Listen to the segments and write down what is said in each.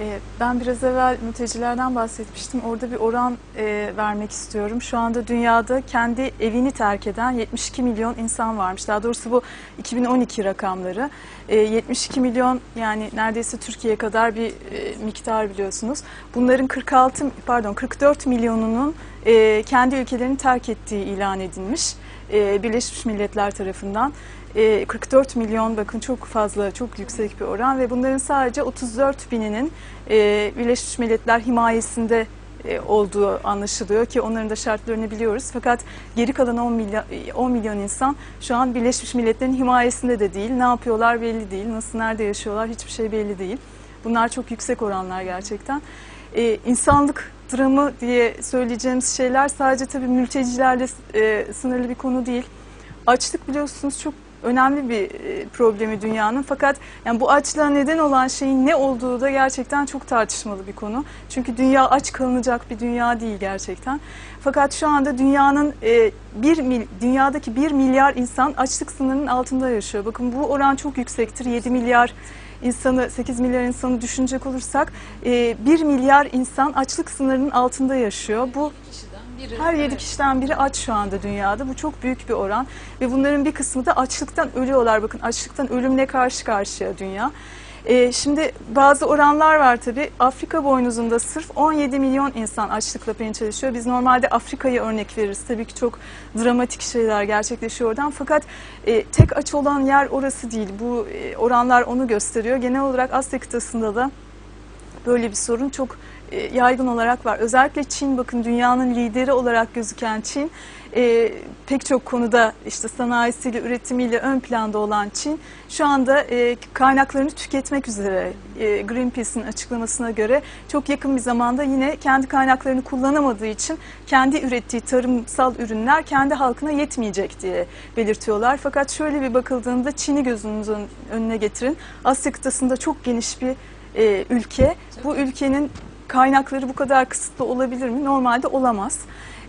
Ee, Ben biraz evvel mültecilerden bahsetmiştim. Orada bir oran e, vermek istiyorum. Şu anda dünyada kendi evini terk eden 72 milyon insan varmış. Daha doğrusu bu 2012 rakamları. E, 72 milyon yani neredeyse Türkiye kadar bir e, miktar biliyorsunuz. Bunların 46 pardon 44 milyonunun e, kendi ülkelerini terk ettiği ilan edilmiş. E, Birleşmiş Milletler tarafından. E, 44 milyon bakın çok fazla, çok yüksek bir oran ve bunların sadece 34 bininin e, Birleşmiş Milletler himayesinde e, olduğu anlaşılıyor ki onların da şartlarını biliyoruz. Fakat geri kalan 10 milyon, 10 milyon insan şu an Birleşmiş Milletler'in himayesinde de değil. Ne yapıyorlar belli değil. Nasıl, nerede yaşıyorlar hiçbir şey belli değil. Bunlar çok yüksek oranlar gerçekten. E, insanlık dramı diye söyleyeceğimiz şeyler sadece tabii mültecilerle e, sınırlı bir konu değil. Açlık biliyorsunuz çok önemli bir e, problemi dünyanın. Fakat yani bu açlığa neden olan şeyin ne olduğu da gerçekten çok tartışmalı bir konu. Çünkü dünya aç kalınacak bir dünya değil gerçekten. Fakat şu anda dünyanın e, bir mil, dünyadaki 1 milyar insan açlık sınırının altında yaşıyor. Bakın bu oran çok yüksektir. 7 milyar insanı 8 milyar insanı düşünecek olursak e, 1 milyar insan açlık sınırının altında yaşıyor. Bu her yedi kişiden biri aç şu anda dünyada. Bu çok büyük bir oran. Ve bunların bir kısmı da açlıktan ölüyorlar. Bakın açlıktan ölümle karşı karşıya dünya. Ee, şimdi bazı oranlar var tabii. Afrika boynuzunda sırf 17 milyon insan açlıkla pençeleşiyor. Biz normalde Afrika'yı örnek veririz. Tabii ki çok dramatik şeyler gerçekleşiyor oradan. Fakat e, tek aç olan yer orası değil. Bu e, oranlar onu gösteriyor. Genel olarak Asya kıtasında da böyle bir sorun çok e, yaygın olarak var. Özellikle Çin bakın dünyanın lideri olarak gözüken Çin e, pek çok konuda işte sanayisiyle üretimiyle ön planda olan Çin şu anda e, kaynaklarını tüketmek üzere e, Greenpeace'in açıklamasına göre çok yakın bir zamanda yine kendi kaynaklarını kullanamadığı için kendi ürettiği tarımsal ürünler kendi halkına yetmeyecek diye belirtiyorlar. Fakat şöyle bir bakıldığında Çin'i gözünüzün önüne getirin. Asya kıtasında çok geniş bir e, ülke. Bu ülkenin kaynakları bu kadar kısıtlı olabilir mi? Normalde olamaz.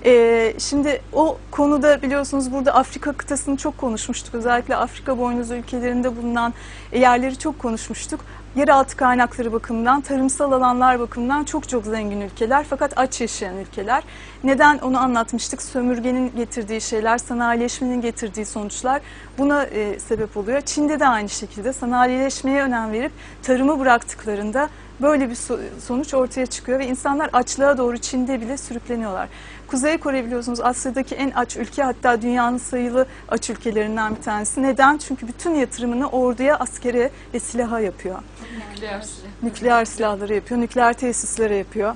Ee, şimdi o konuda biliyorsunuz burada Afrika kıtasını çok konuşmuştuk. Özellikle Afrika boynuzu ülkelerinde bulunan yerleri çok konuşmuştuk. Yeraltı kaynakları bakımından, tarımsal alanlar bakımından çok çok zengin ülkeler fakat aç yaşayan ülkeler. Neden onu anlatmıştık? Sömürgenin getirdiği şeyler, sanayileşmenin getirdiği sonuçlar buna e, sebep oluyor. Çin'de de aynı şekilde sanayileşmeye önem verip tarımı bıraktıklarında böyle bir so- sonuç ortaya çıkıyor ve insanlar açlığa doğru Çin'de bile sürükleniyorlar. Kuzey Kore biliyorsunuz Asya'daki en aç ülke hatta dünyanın sayılı aç ülkelerinden bir tanesi. Neden? Çünkü bütün yatırımını orduya, askere ve silaha yapıyor. Nükleer silah. Nükleer silahları yapıyor, nükleer tesislere yapıyor.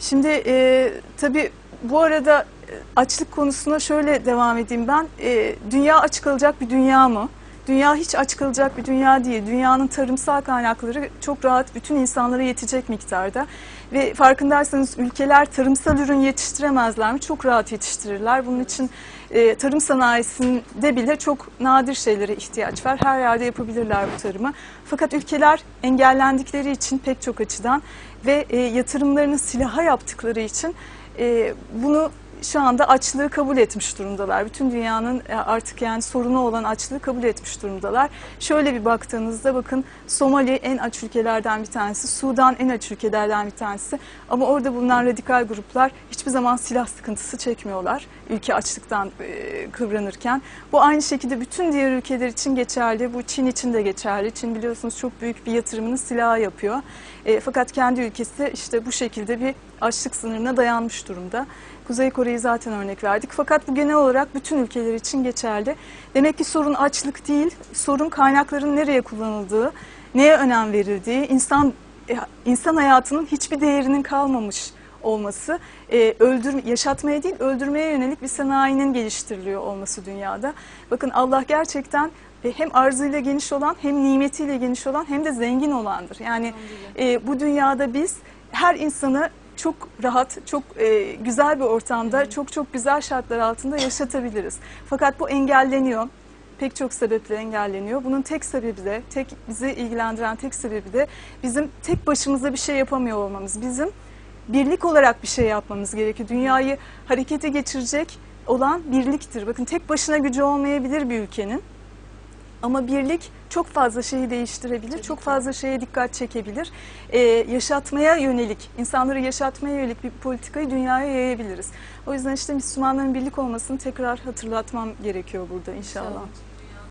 Şimdi e, tabii bu arada e, açlık konusuna şöyle devam edeyim ben. E, dünya aç kalacak bir dünya mı? Dünya hiç aç kalacak bir dünya değil. Dünyanın tarımsal kaynakları çok rahat bütün insanlara yetecek miktarda. Ve farkındaysanız ülkeler tarımsal ürün yetiştiremezler mi? Çok rahat yetiştirirler. Bunun için e, tarım sanayisinde bile çok nadir şeylere ihtiyaç var. Her yerde yapabilirler bu tarımı. Fakat ülkeler engellendikleri için pek çok açıdan ve e, yatırımlarını silaha yaptıkları için e, bunu şu anda açlığı kabul etmiş durumdalar. Bütün dünyanın e, artık yani sorunu olan açlığı kabul etmiş durumdalar. Şöyle bir baktığınızda bakın Somali en aç ülkelerden bir tanesi, Sudan en aç ülkelerden bir tanesi. Ama orada bulunan radikal gruplar hiçbir zaman silah sıkıntısı çekmiyorlar. Ülke açlıktan e, kıvranırken. Bu aynı şekilde bütün diğer ülkeler için geçerli. Bu Çin için de geçerli. Çin biliyorsunuz çok büyük bir yatırımını silaha yapıyor. E, fakat kendi ülkesi işte bu şekilde bir açlık sınırına dayanmış durumda. Kuzey Kore'yi zaten örnek verdik. Fakat bu genel olarak bütün ülkeler için geçerli. Demek ki sorun açlık değil, sorun kaynakların nereye kullanıldığı, neye önem verildiği, insan e, insan hayatının hiçbir değerinin kalmamış olması, e, öldür, yaşatmaya değil öldürmeye yönelik bir sanayinin geliştiriliyor olması dünyada. Bakın Allah gerçekten e, hem arzıyla geniş olan hem nimetiyle geniş olan hem de zengin olandır. Yani e, bu dünyada biz her insanı çok rahat, çok e, güzel bir ortamda, çok çok güzel şartlar altında yaşatabiliriz. Fakat bu engelleniyor. Pek çok sebeple engelleniyor. Bunun tek sebebi de, tek bizi ilgilendiren tek sebebi de bizim tek başımıza bir şey yapamıyor olmamız. Bizim birlik olarak bir şey yapmamız gerekiyor. Dünyayı harekete geçirecek olan birliktir. Bakın tek başına gücü olmayabilir bir ülkenin. Ama birlik çok fazla şeyi değiştirebilir, çok fazla şeye dikkat çekebilir. Ee, yaşatmaya yönelik, insanları yaşatmaya yönelik bir politikayı dünyaya yayabiliriz. O yüzden işte Müslümanların birlik olmasını tekrar hatırlatmam gerekiyor burada inşallah. İnşallah.